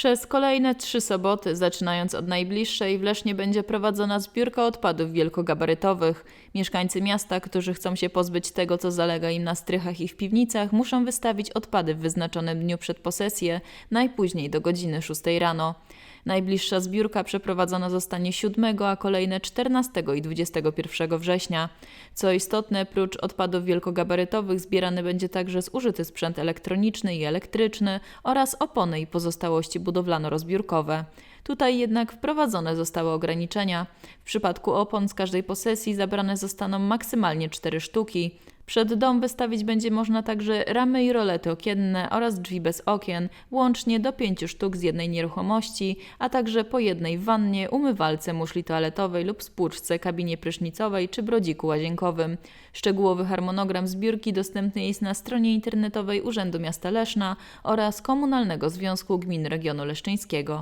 Przez kolejne trzy soboty, zaczynając od najbliższej, w Lesznie będzie prowadzona zbiórka odpadów wielkogabarytowych. Mieszkańcy miasta, którzy chcą się pozbyć tego, co zalega im na strychach i w piwnicach, muszą wystawić odpady w wyznaczonym dniu przed posesję, najpóźniej do godziny 6 rano. Najbliższa zbiórka przeprowadzona zostanie 7, a kolejne 14 i 21 września. Co istotne, prócz odpadów wielkogabarytowych zbierany będzie także zużyty sprzęt elektroniczny i elektryczny oraz opony i pozostałości budowlano-rozbiórkowe. Tutaj jednak wprowadzone zostały ograniczenia. W przypadku opon z każdej posesji zabrane zostaną maksymalnie 4 sztuki. Przed dom wystawić będzie można także ramy i rolety okienne oraz drzwi bez okien, łącznie do 5 sztuk z jednej nieruchomości, a także po jednej wannie, umywalce, muszli toaletowej lub spłuczce, kabinie prysznicowej czy brodziku łazienkowym. Szczegółowy harmonogram zbiórki dostępny jest na stronie internetowej Urzędu Miasta Leszna oraz Komunalnego Związku Gmin Regionu Leszczyńskiego.